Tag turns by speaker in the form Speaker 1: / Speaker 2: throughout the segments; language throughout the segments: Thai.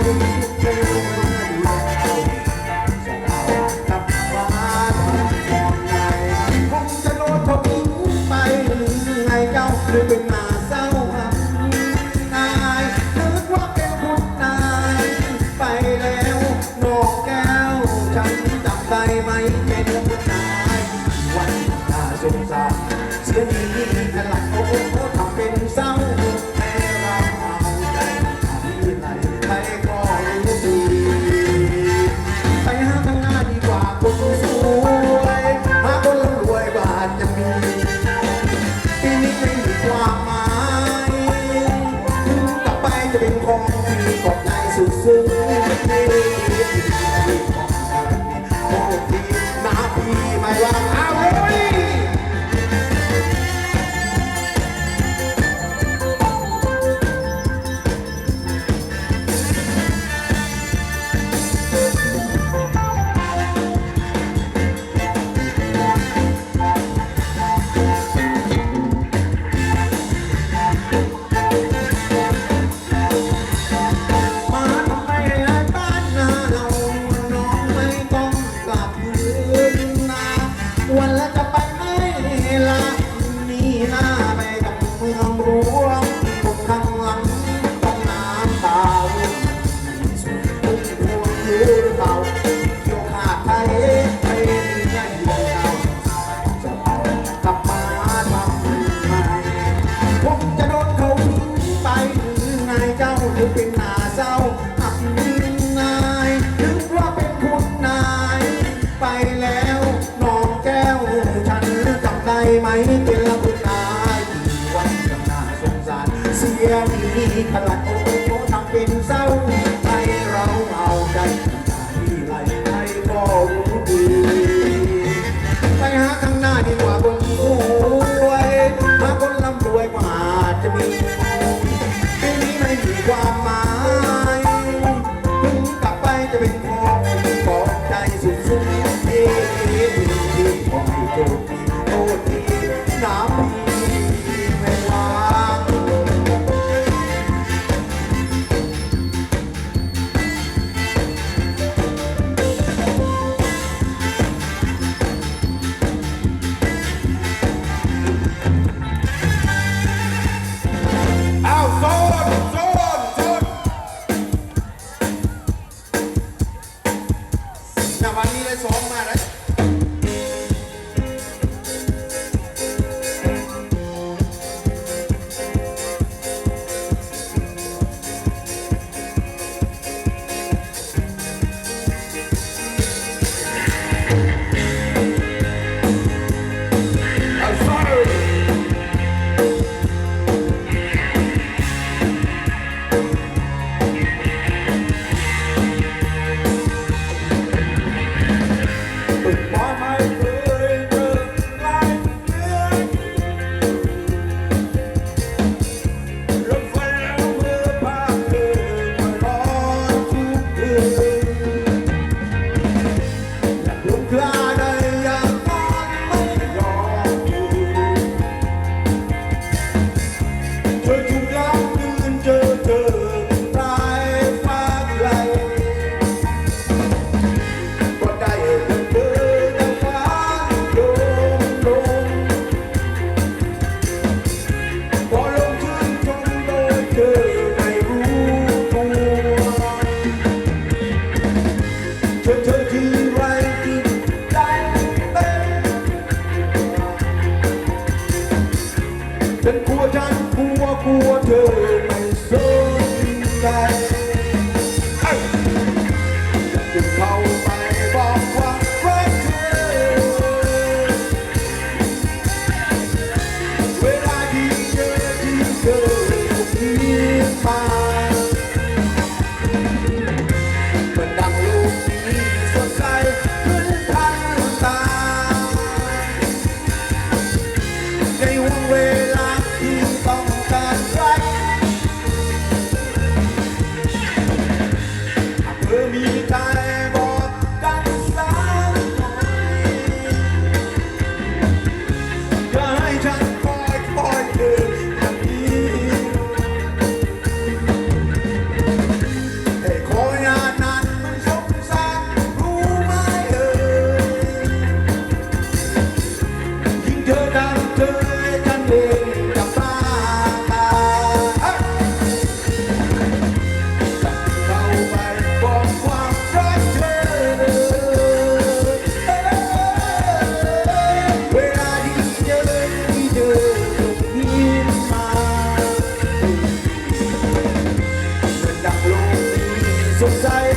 Speaker 1: thank you ขนาด walk water, my soul in life. 存在。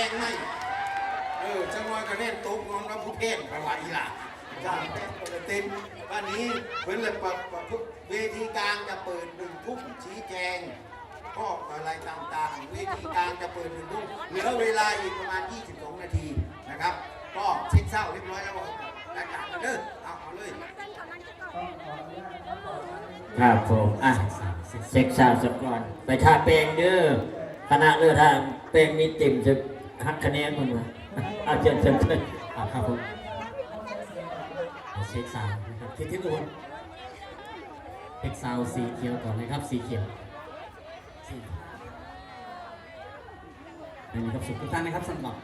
Speaker 1: น่งไหมเออจะมหวะก็แน่นตุ๊บน้องรับผู้เพ่ประวัติล่ะจา
Speaker 2: กแน่นปกติวันนี้เพิ่นเลยปรบปรับเวทีกลางจะเปิดหนึ่งทุ่มชี้แจงข้ออะไรต่างๆ เวทีกลางจะเปิดหนึ่งทุ่มเหลือเวลาอีกประมาณ 22 นาทีนะครับ ก็เช็คเศร้าเรียบร้อยแล้วว่าประกาศเด้อเอาเอาเลย
Speaker 3: ครับผมอะเช็คสาวสักก่อน ไปท่าเปลงเด้อคณะเลือดทางเปลงมีติ่มสึก หักคะแนนคนวะอาเชิญเชิญเชิญ
Speaker 4: อ่าครับผมเช็คซาวนะครับทิศที่ตูนเช็คซาวสีเขียวก่อนเลยครับ สีเขียวสีนนี้ครับสุขทุกท่านนะครับสำหรับ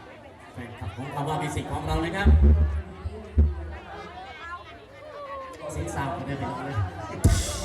Speaker 4: แฟนคลับของความว่ามีสิทธิ์ของเรานะครับเช็คซาวกันได้เป็นเลย